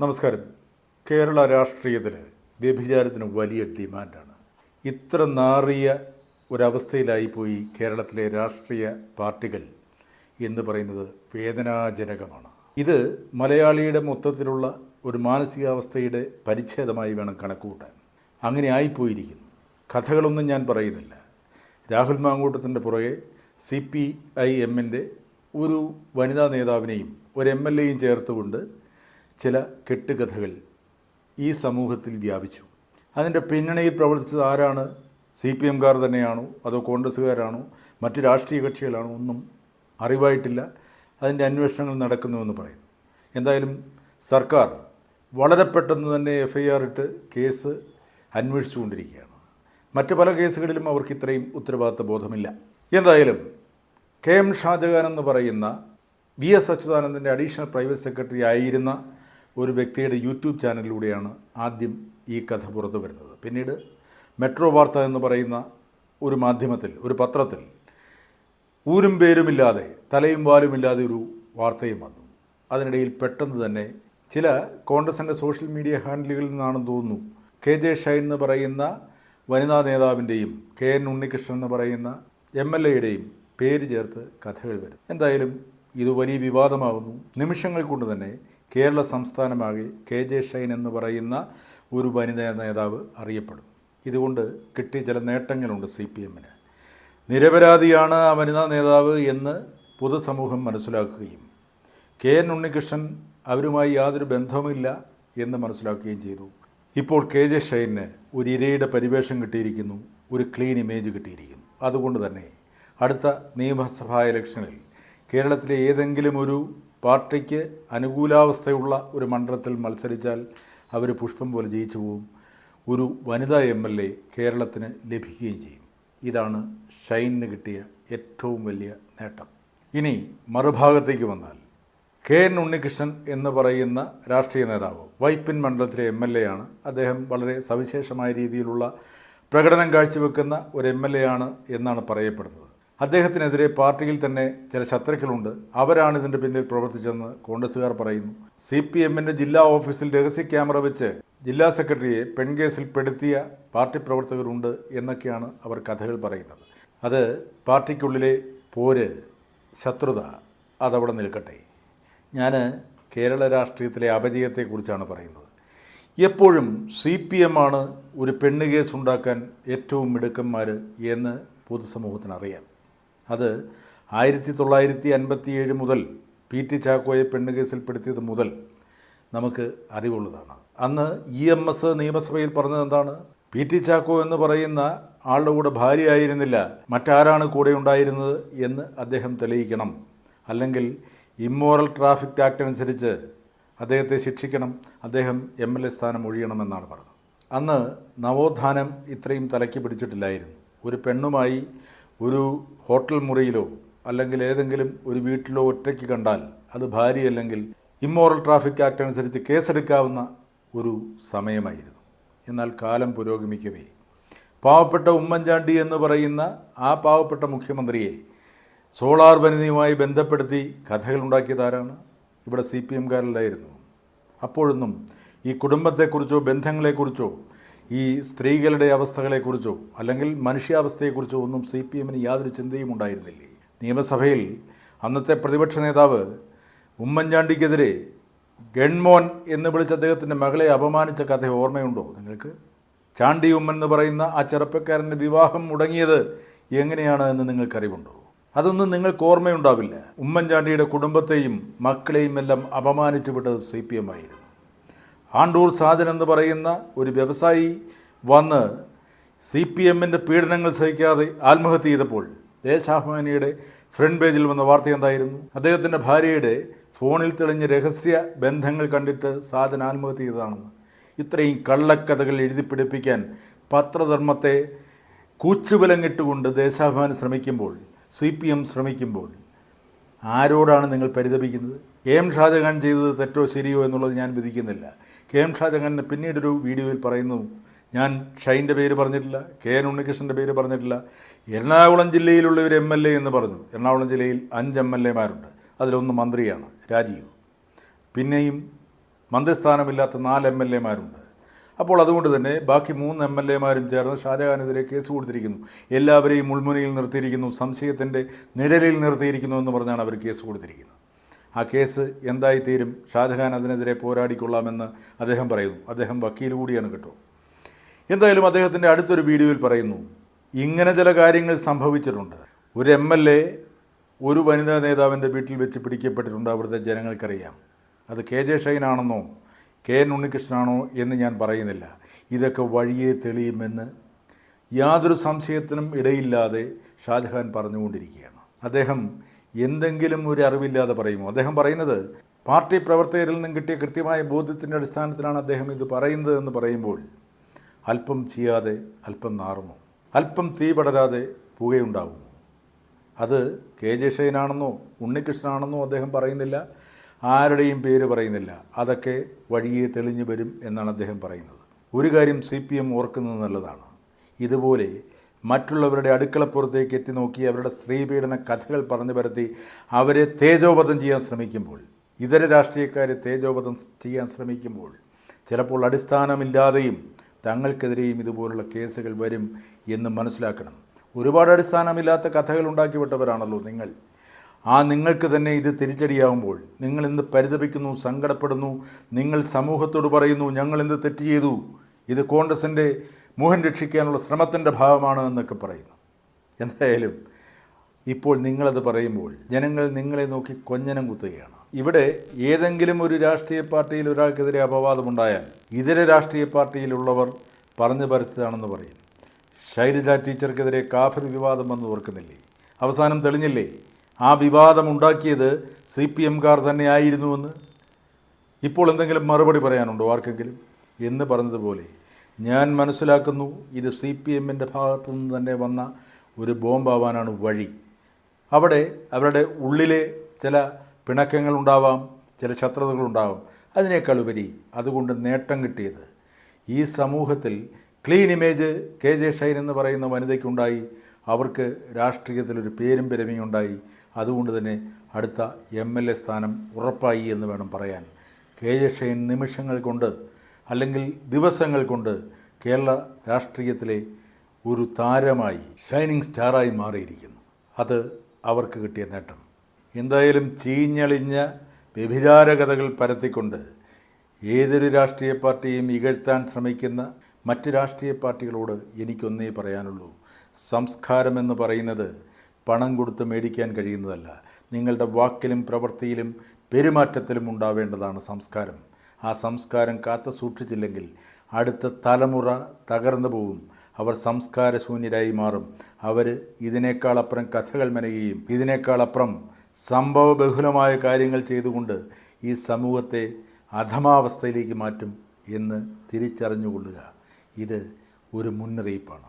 നമസ്കാരം. കേരള രാഷ്ട്രീയത്തിൽ വ്യഭിചാരത്തിന് വലിയ ഡിമാൻഡാണ്. ഇത്ര നാറിയ ഒരവസ്ഥയിലായിപ്പോയി കേരളത്തിലെ രാഷ്ട്രീയ പാർട്ടികൾ എന്ന് പറയുന്നത് വേദനാജനകമാണ്. ഇത് മലയാളിയുടെ മൊത്തത്തിലുള്ള ഒരു മാനസികാവസ്ഥയുടെ പരിച്ഛേദമായി വേണം കണക്കുകൂട്ടാൻ. അങ്ങനെ ആയിപ്പോയിരിക്കുന്നു. കഥകളൊന്നും ഞാൻ പറയുന്നില്ല. രാഹുൽ മാങ്കൂട്ടത്തിന്റെ പുറകെ സി പി ഐ എമ്മിന്റെ ഒരു വനിതാ നേതാവിനെയും ഒരു എം എൽ എയും ചേർത്തുകൊണ്ട് ചില കെട്ടുകഥകൾ ഈ സമൂഹത്തിൽ വ്യാപിച്ചു. അതിന്റെ പിന്നണിയിൽ പ്രവർത്തിച്ചത് ആരാണ്? സി പി എംകാർ തന്നെയാണോ? അതോ കോൺഗ്രസ്സുകാരാണോ? മറ്റ് രാഷ്ട്രീയ കക്ഷികളാണോ? ഒന്നും അറിവായിട്ടില്ല. അതിന്റെ അന്വേഷണങ്ങൾ നടക്കുന്നുവെന്ന് പറയുന്നു. എന്തായാലും സർക്കാർ വളരെ പെട്ടെന്ന് തന്നെ എഫ് ഐ ആർ ഇട്ട് കേസ് അന്വേഷിച്ചുകൊണ്ടിരിക്കുകയാണ്. മറ്റ് പല കേസുകളിലും അവർക്ക് ഇത്രയും ഉത്തരവാദിത്ത ബോധമില്ല. എന്തായാലും കെ എം ഷാജഹാൻ എന്ന് പറയുന്ന വി എസ് അച്യുതാനന്ദന്റെ അഡീഷണൽ പ്രൈവറ്റ് സെക്രട്ടറി ആയിരുന്ന ഒരു വ്യക്തിയുടെ യൂട്യൂബ് ചാനലിലൂടെയാണ് ആദ്യം ഈ കഥ പുറത്തു വരുന്നത്. പിന്നീട് മെട്രോ വാർത്ത എന്ന് പറയുന്ന ഒരു മാധ്യമത്തിൽ ഒരു പത്രത്തിൽ ഊരും പേരുമില്ലാതെ തലയും വാലുമില്ലാതെ ഒരു വാർത്തയും വന്നു. അതിനിടയിൽ പെട്ടെന്ന് തന്നെ ചില കോൺഗ്രസിന്റെ സോഷ്യൽ മീഡിയ ഹാൻഡിലുകളിൽ നിന്നാണെന്ന് തോന്നുന്നു. കെ ജെ ഷൈൻ എന്ന് പറയുന്ന വനിതാ നേതാവിന്റെയും കെ എൻ ഉണ്ണികൃഷ്ണൻ എന്ന് പറയുന്ന എം എൽ എയുടെയും പേര് ചേർത്ത് കഥകൾ വരും എന്തായാലും ഇത് വലിയ വിവാദമാകുന്നു. നിമിഷങ്ങൾ കൊണ്ട് തന്നെ കേരള സംസ്ഥാനമാകെ കെ ജെ ഷൈൻ എന്ന് പറയുന്ന ഒരു വനിതാ നേതാവ് അറിയപ്പെടും. ഇതുകൊണ്ട് കിട്ടിയ ചില നേട്ടങ്ങളുണ്ട് സി പി എമ്മിന്. നിരപരാധിയാണ് ആ വനിതാ നേതാവ് എന്ന് പൊതുസമൂഹം മനസ്സിലാക്കുകയും കെ എൻ ഉണ്ണികൃഷ്ണൻ അവരുമായി യാതൊരു ബന്ധവുമില്ല എന്ന് മനസ്സിലാക്കുകയും ചെയ്തു. ഇപ്പോൾ കെ ജെ ഷൈന് ഒരു ഇരയുടെ പരിവേഷം കിട്ടിയിരിക്കുന്നു ഒരു ക്ലീൻ ഇമേജ് കിട്ടിയിരിക്കുന്നു. അതുകൊണ്ട് തന്നെ അടുത്ത നിയമസഭാ ഇലക്ഷനിൽ കേരളത്തിലെ ഏതെങ്കിലും ഒരു പാർട്ടിക്ക് അനുകൂലാവസ്ഥയുള്ള ഒരു മണ്ഡലത്തിൽ മത്സരിച്ചാൽ അവർ പുഷ്പം പോലെ ജയിച്ചു പോവും. ഒരു വനിതാ എം എൽ എ കേരളത്തിന് ലഭിക്കുകയും ചെയ്യും. ഇതാണ് ഷൈനിന് കിട്ടിയ ഏറ്റവും വലിയ നേട്ടം. ഇനി മറുഭാഗത്തേക്ക് വന്നാൽ കെ എൻ ഉണ്ണികൃഷ്ണൻ എന്ന് പറയുന്ന രാഷ്ട്രീയ നേതാവ് വൈപ്പിൻ മണ്ഡലത്തിലെ എം എൽ എ ആണ്. അദ്ദേഹം വളരെ സവിശേഷമായ രീതിയിലുള്ള പ്രകടനം കാഴ്ചവെക്കുന്ന ഒരു എം എൽ എ ആണ് എന്നാണ് പറയപ്പെടുന്നത്. അദ്ദേഹത്തിനെതിരെ പാർട്ടിയിൽ തന്നെ ചില ശത്രുക്കളുണ്ട്. അവരാണ് ഇതിന്റെ പിന്നിൽ പ്രവർത്തിച്ചെന്ന് കോൺഗ്രസുകാർ പറയുന്നു. സി പി എമ്മിന്റെ ജില്ലാ ഓഫീസിൽ രഹസ്യ ക്യാമറ വെച്ച് ജില്ലാ സെക്രട്ടറിയെ പെൺകേസിൽ പെടുത്തിയ പാർട്ടി പ്രവർത്തകരുണ്ട് എന്നൊക്കെയാണ് അവർ കഥകൾ പറയുന്നത്. അത് പാർട്ടിക്കുള്ളിലെ പോര് ശത്രുത അതവിടെ നിൽക്കട്ടെ. ഞാൻ കേരള രാഷ്ട്രീയത്തിലെ അപജയത്തെക്കുറിച്ചാണ് പറയുന്നത്. എപ്പോഴും സി പി എം ആണ് ഒരു പെണ്ണ് കേസ് ഉണ്ടാക്കാൻ ഏറ്റവും മിടുക്കന്മാർ എന്ന് പൊതുസമൂഹത്തിന് അറിയാം അത് ആയിരത്തി തൊള്ളായിരത്തി അൻപത്തി ഏഴ് മുതൽ പി ടി ചാക്കോയെ പെണ്ണ് കേസിൽപ്പെടുത്തിയത് മുതൽ നമുക്ക് അറിവുള്ളതാണ്. അന്ന് ഇ എം എസ് നിയമസഭയിൽ പറഞ്ഞത് എന്താണ്? പി ടി ചാക്കോ എന്ന് പറയുന്ന ആളുടെ കൂടെ ഭാര്യയായിരുന്നില്ല മറ്റാരാണ് കൂടെ ഉണ്ടായിരുന്നത് എന്ന് അദ്ദേഹം തെളിയിക്കണം. അല്ലെങ്കിൽ ഇമ്മോറൽ ട്രാഫിക് ആക്ട് അനുസരിച്ച് അദ്ദേഹത്തെ ശിക്ഷിക്കണം അദ്ദേഹം എം എൽ എ സ്ഥാനം ഒഴിയണമെന്നാണ് പറഞ്ഞത്. അന്ന് നവോത്ഥാനം ഇത്രയും തലയ്ക്ക് പിടിച്ചിട്ടില്ലായിരുന്നു. ഒരു പെണ്ണുമായി ഒരു ഹോട്ടൽ മുറിയിലോ അല്ലെങ്കിൽ ഏതെങ്കിലും ഒരു വീട്ടിലോ ഒറ്റയ്ക്ക് കണ്ടാൽ അത് ഭാര്യയല്ലെങ്കിൽ ഇമ്മോറൽ ട്രാഫിക് ആക്ട് അനുസരിച്ച് കേസെടുക്കാവുന്ന ഒരു സമയമായിരുന്നു. എന്നാൽ കാലം പുരോഗമിക്കവേ. പാവപ്പെട്ട ഉമ്മൻചാണ്ടി എന്ന് പറയുന്ന ആ പാവപ്പെട്ട മുഖ്യമന്ത്രിയെ സോളാർ വനിതയുമായി ബന്ധപ്പെടുത്തി കഥകൾ ഉണ്ടാക്കിയതാരാണ് ഇവിടെ സി പി എംകാരിലായിരുന്നു അപ്പോഴൊന്നും ഈ കുടുംബത്തെക്കുറിച്ചോ ബന്ധങ്ങളെക്കുറിച്ചോ ഈ സ്ത്രീകളുടെ അവസ്ഥകളെക്കുറിച്ചോ അല്ലെങ്കിൽ മനുഷ്യാവസ്ഥയെക്കുറിച്ചോ ഒന്നും സി പി എമ്മിന് യാതൊരു ചിന്തയും ഉണ്ടായിരുന്നില്ലേ? നിയമസഭയിൽ അന്നത്തെ പ്രതിപക്ഷ നേതാവ് ഉമ്മൻചാണ്ടിക്കെതിരെ ഗൺമോൻ എന്ന് വിളിച്ച അദ്ദേഹത്തിന്റെ മകളെ അപമാനിച്ച കഥ ഓർമ്മയുണ്ടോ നിങ്ങൾക്ക്? ചാണ്ടി ഉമ്മൻ എന്ന് പറയുന്ന ആ ചെറുപ്പക്കാരന്റെ വിവാഹം മുടങ്ങിയത് എങ്ങനെയാണ് എന്ന് നിങ്ങൾക്കറിവുണ്ടോ? അതൊന്നും നിങ്ങൾക്ക് ഓർമ്മയുണ്ടാവില്ല. ഉമ്മൻചാണ്ടിയുടെ കുടുംബത്തെയും മക്കളെയും എല്ലാം അപമാനിച്ചു വിട്ടത് സി പി എം ആയിരുന്നു. ആണ്ടൂർ സാജൻ എന്ന് പറയുന്ന ഒരു വ്യവസായി വന്ന് സി പി എമ്മിന്റെ പീഡനങ്ങൾ സഹിക്കാതെ ആത്മഹത്യ ചെയ്തപ്പോൾ ദേശാഭിമാനിയുടെ ഫ്രണ്ട് പേജിൽ വന്ന വാർത്ത എന്തായിരുന്നു? അദ്ദേഹത്തിന്റെ ഭാര്യയുടെ ഫോണിൽ തെളിഞ്ഞ രഹസ്യ ബന്ധങ്ങൾ കണ്ടിട്ട് സാധന ആത്മഹത്യ ചെയ്തതാണെന്ന്. ഇത്രയും കള്ളക്കഥകൾ എഴുതി പിടിപ്പിക്കാൻ പത്രധർമ്മത്തെ കൂച്ചുവിലങ്ങിട്ടുകൊണ്ട് ദേശാഭിമാനി ശ്രമിക്കുമ്പോൾ സി പി എം ശ്രമിക്കുമ്പോൾ ആരോടാണ് നിങ്ങൾ പരിതപിക്കുന്നത്? കെ എം ഷാജഹാൻ ചെയ്തത് തെറ്റോ ശരിയോ എന്നുള്ളത് ഞാൻ വിധിക്കുന്നില്ല. കെ എം ഷാജഹാനെ പിന്നീടൊരു വീഡിയോയിൽ പറയുന്നു ഞാൻ ഷൈന്റെ പേര് പറഞ്ഞിട്ടില്ല കെ എൻ ഉണ്ണികൃഷ്ണന്റെ പേര് പറഞ്ഞിട്ടില്ല. എറണാകുളം ജില്ലയിലുള്ള ഒരു എം എൽ എ എന്ന് പറഞ്ഞു. എറണാകുളം ജില്ലയിൽ അഞ്ച് എം എൽ എമാരുണ്ട് അതിലൊന്ന് മന്ത്രിയാണ് രാജീവ്. പിന്നെയും മന്ത്രിസ്ഥാനമില്ലാത്ത നാല് എം എൽ എമാരുണ്ട് അപ്പോൾ അതുകൊണ്ട് തന്നെ ബാക്കി മൂന്ന് എം എൽ എമാരും ചേർന്ന് ഷാജഹാനെതിരെ കേസ് കൊടുത്തിരിക്കുന്നു. എല്ലാവരെയും മുൾമുനയിൽ നിർത്തിയിരിക്കുന്നു സംശയത്തിന്റെ നിഴലിൽ നിർത്തിയിരിക്കുന്നു എന്ന് പറഞ്ഞാണ് അവർ കേസ് കൊടുത്തിരിക്കുന്നത്. ആ കേസ് എന്തായിത്തീരും? ഷാജഹാൻ അതിനെതിരെ പോരാടിക്കൊള്ളാമെന്ന് അദ്ദേഹം പറയുന്നു. അദ്ദേഹം വക്കീൽ കൂടിയാണ് കേട്ടോ. എന്തായാലും അദ്ദേഹത്തിന്റെ അടുത്തൊരു വീഡിയോയിൽ പറയുന്നു ഇങ്ങനെ ചില കാര്യങ്ങൾ സംഭവിച്ചിട്ടുണ്ട്. ഒരു എം എൽ എ ഒരു വനിതാ നേതാവിന്റെ വീട്ടിൽ വെച്ച് പിടിക്കപ്പെട്ടിട്ടുണ്ട് അവിടുത്തെ ജനങ്ങൾക്കറിയാം. അത് കെ ജെ ഷൈനാണെന്നോ കെ എൻ ഉണ്ണികൃഷ്ണനാണോ എന്ന് ഞാൻ പറയുന്നില്ല. ഇതൊക്കെ വഴിയെ തെളിയുമെന്ന് യാതൊരു സംശയത്തിനും ഇടയില്ലാതെ ഷാജഹാൻ പറഞ്ഞുകൊണ്ടിരിക്കുകയാണ്. അദ്ദേഹം എന്തെങ്കിലും ഒരു അറിവില്ലാതെ പറയുമോ? അദ്ദേഹം പറയുന്നത് പാർട്ടി പ്രവർത്തകരിൽ നിന്നും കിട്ടിയ കൃത്യമായ ബോധ്യത്തിന്റെ അടിസ്ഥാനത്തിലാണ് അദ്ദേഹം ഇത് പറയുന്നത് എന്ന് പറയുമ്പോൾ അല്പം ചെയ്യാതെ അല്പം നാറുമോ? അല്പം തീ പടരാതെ പുകയുണ്ടാകുമോ അത് കെ ജെ ഷൈനാണെന്നോ ഉണ്ണികൃഷ്ണനാണെന്നോ അദ്ദേഹം പറയുന്നില്ല. ആരുടെയും പേര് പറയുന്നില്ല. അതൊക്കെ വഴിയെ തെളിഞ്ഞു വരും എന്നാണ് അദ്ദേഹം പറയുന്നത്. ഒരു കാര്യം സി പി എം ഓർക്കുന്നത് നല്ലതാണ്. ഇതുപോലെ മറ്റുള്ളവരുടെ അടുക്കളപ്പുറത്തേക്ക് എത്തി നോക്കി അവരുടെ സ്ത്രീപീഡന കഥകൾ പറഞ്ഞു പരത്തി അവരെ തേജോപതം ചെയ്യാൻ ശ്രമിക്കുമ്പോൾ ഇതര രാഷ്ട്രീയക്കാരെ തേജോപതം ചെയ്യാൻ ശ്രമിക്കുമ്പോൾ ചിലപ്പോൾ അടിസ്ഥാനമില്ലാതെയും തങ്ങൾക്കെതിരെയും ഇതുപോലുള്ള കേസുകൾ വരും എന്ന് മനസ്സിലാക്കണം. ഒരുപാട് അടിസ്ഥാനമില്ലാത്ത കഥകൾ ഉണ്ടാക്കി വിട്ടവരാണല്ലോ നിങ്ങൾ. ആ നിങ്ങൾക്ക് തന്നെ ഇത് തിരിച്ചടിയാവുമ്പോൾ നിങ്ങൾ ഇന്ന് പരിതപിക്കുന്നു സങ്കടപ്പെടുന്നു നിങ്ങൾ സമൂഹത്തോട് പറയുന്നു ഞങ്ങൾ എന്ത് തെറ്റ് ചെയ്തു ഇത് കോൺഗ്രസിന്റെ മോഹൻ രക്ഷിക്കാനുള്ള ശ്രമത്തിന്റെ ഭാഗമാണ് എന്നൊക്കെ പറയുന്നു. എന്തായാലും ഇപ്പോൾ നിങ്ങളത് പറയുമ്പോൾ ജനങ്ങൾ നിങ്ങളെ നോക്കി കൊഞ്ഞനം കുത്തുകയാണ്. ഇവിടെ ഏതെങ്കിലും ഒരു രാഷ്ട്രീയ പാർട്ടിയിൽ ഒരാൾക്കെതിരെ അപവാദമുണ്ടായാൽ ഇതര രാഷ്ട്രീയ പാർട്ടിയിലുള്ളവർ പറഞ്ഞു പരസ്യതാണെന്ന് പറയും. ശൈലജ ടീച്ചർക്കെതിരെ കാഫർ വിവാദം വന്ന് ഓർക്കുന്നില്ലേ? അവസാനം തെളിഞ്ഞില്ലേ? ആ വിവാദമുണ്ടാക്കിയത് സി പി എംകാർ തന്നെ ആയിരുന്നുവെന്ന് ഇപ്പോൾ എന്തെങ്കിലും മറുപടി പറയാനുണ്ടോ ആർക്കെങ്കിലും? എന്ന് പറഞ്ഞതുപോലെ ഞാൻ മനസ്സിലാക്കുന്നു ഇത് സി പി എമ്മിന്റെ ഭാഗത്തു നിന്ന് തന്നെ വന്ന ഒരു ബോംബാവാനാണ് വഴി. അവിടെ അവരുടെ ഉള്ളിലെ ചില പിണക്കങ്ങളുണ്ടാവാം ചില ശത്രുതകളുണ്ടാവാം അതിനേക്കാൾ ഉപരി അതുകൊണ്ട് നേട്ടം കിട്ടിയത്. ഈ സമൂഹത്തിൽ clean image K J Shine എന്ന് പറയുന്ന വനിതയ്ക്കുണ്ടായി. അവർക്ക് രാഷ്ട്രീയത്തിലൊരു പേരും പെരുമയും ഉണ്ടായി അതുകൊണ്ട് തന്നെ അടുത്ത എം എൽ എ സ്ഥാനം ഉറപ്പായി എന്ന് വേണം പറയാൻ. കെ ജെ ഷൈൻ നിമിഷങ്ങൾ കൊണ്ട് അല്ലെങ്കിൽ ദിവസങ്ങൾ കൊണ്ട് കേരള രാഷ്ട്രീയത്തിലെ ഒരു താരമായി ഷൈനിങ് സ്റ്റാറായി മാറിയിരിക്കുന്നു. അത് അവർക്ക് കിട്ടിയ നേട്ടം. എന്തായാലും ചീഞ്ഞളിഞ്ഞ വ്യഭിചാര കഥകൾ പരത്തിക്കൊണ്ട് ഏതൊരു രാഷ്ട്രീയ പാർട്ടിയും ഇകഴ്ത്താൻ ശ്രമിക്കുന്ന മറ്റ് രാഷ്ട്രീയ പാർട്ടികളോട് എനിക്കൊന്നേ പറയാനുള്ളൂ. സംസ്കാരം എന്ന് പറയുന്നത് പണം കൊടുത്ത് മേടിക്കാൻ കഴിയുന്നതല്ല. നിങ്ങളുടെ വാക്കിലും പ്രവൃത്തിയിലും പെരുമാറ്റത്തിലും ഉണ്ടാവേണ്ടതാണ് സംസ്കാരം. ആ സംസ്കാരം കാത്തു സൂക്ഷിച്ചില്ലെങ്കിൽ അടുത്ത തലമുറ തകർന്നു പോകും അവർ സംസ്കാരശൂന്യരായി മാറും. അവർ ഇതിനേക്കാളപ്പുറം കഥകൾ മെനയുകയും ഇതിനേക്കാളപ്പുറം സംഭവബഹുലമായ കാര്യങ്ങൾ ചെയ്തുകൊണ്ട് ഈ സമൂഹത്തെ അധമാവസ്ഥയിലേക്ക് മാറ്റും എന്ന് തിരിച്ചറിഞ്ഞുകൊള്ളുക. ഇത് ഒരു മുന്നറിയിപ്പാണ്.